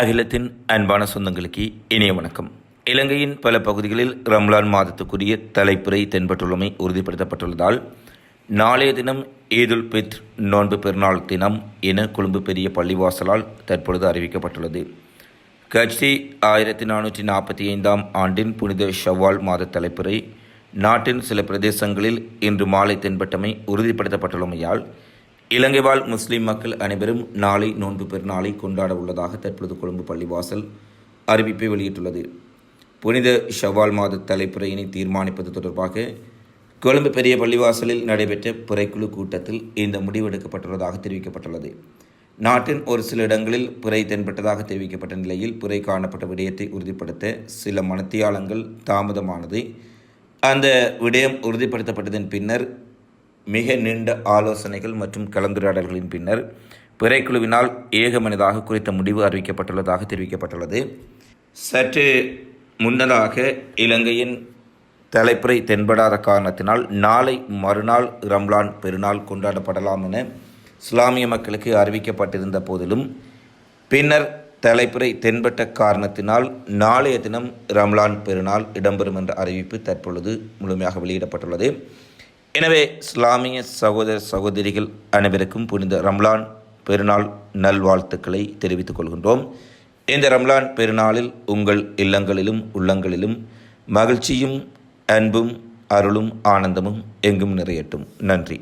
அகிலத்தின் அன்பான சொந்தங்களுக்கு இனிய வணக்கம். இலங்கையின் பல பகுதிகளில் ரம்லான் மாதத்துக்குரிய தலைப்புரை தென்பட்டுள்ளமை உறுதிப்படுத்தப்பட்டுள்ளதால் நாளைய தினம் ஈதுல் பித் நோன்பு பெருநாள் தினம் என கொழும்பு பெரிய பள்ளிவாசலால் தற்பொழுது அறிவிக்கப்பட்டுள்ளது. கட்சி ஆயிரத்தி நானூற்றி நாற்பத்தி ஐந்தாம் ஆண்டின் புனித ஷவ்வால் மாத தலைப்புரை நாட்டின் சில பிரதேசங்களில் இன்று மாலை தென்பட்டமை உறுதிப்படுத்தப்பட்டுள்ளமையால் இலங்கை வாழ் முஸ்லீம் மக்கள் அனைவரும் நாளை நோன்பு பெருநாளை கொண்டாட உள்ளதாக தற்பொழுது கொழும்பு பள்ளிவாசல் அறிவிப்பை வெளியிட்டுள்ளது. புனித ஷவால் மாத தலைப்புரையினை தீர்மானிப்பது தொடர்பாக கொழும்பு பெரிய பள்ளிவாசலில் நடைபெற்ற புறைக்குழு கூட்டத்தில் இந்த முடிவு எடுக்கப்பட்டுள்ளதாக தெரிவிக்கப்பட்டுள்ளது. நாட்டின் ஒரு சில இடங்களில் புரை தென்பட்டதாக தெரிவிக்கப்பட்ட நிலையில் புரை காணப்பட்ட விடயத்தை உறுதிப்படுத்த சில மனத்தியாளங்கள் தாமதமானது. அந்த விடயம் உறுதிப்படுத்தப்பட்டதன் பின்னர் மிக நீண்ட ஆலோசனைகள் மற்றும் கலந்துரையாடல்களின் பின்னர் பிறைக்குழுவினால் ஏகமனதாக குறித்த முடிவு அறிவிக்கப்பட்டுள்ளதாக தெரிவிக்கப்பட்டுள்ளது. சற்று முன்னதாக இலங்கையின் தலைப்புரை தென்படாத காரணத்தினால் நாளை மறுநாள் ரம்லான் பெருநாள் கொண்டாடப்படலாம் என இஸ்லாமிய மக்களுக்கு அறிவிக்கப்பட்டிருந்த போதிலும் பின்னர் தலைப்புரை தென்பட்ட காரணத்தினால் நாளைய தினம் ரம்லான் பெருநாள் இடம்பெறும் என்ற அறிவிப்பு தற்பொழுது முழுமையாக வெளியிடப்பட்டுள்ளது. எனவே இஸ்லாமிய சகோதர சகோதரிகள் அனைவருக்கும் புனித ரம்லான் பெருநாள் நல்வாழ்த்துக்களை தெரிவித்துக் கொள்கின்றோம். இந்த ரம்லான் பெருநாளில் உங்கள் இல்லங்களிலும் உள்ளங்களிலும் மகிழ்ச்சியும் அன்பும் அருளும் ஆனந்தமும் எங்கும் நிறையட்டும். நன்றி.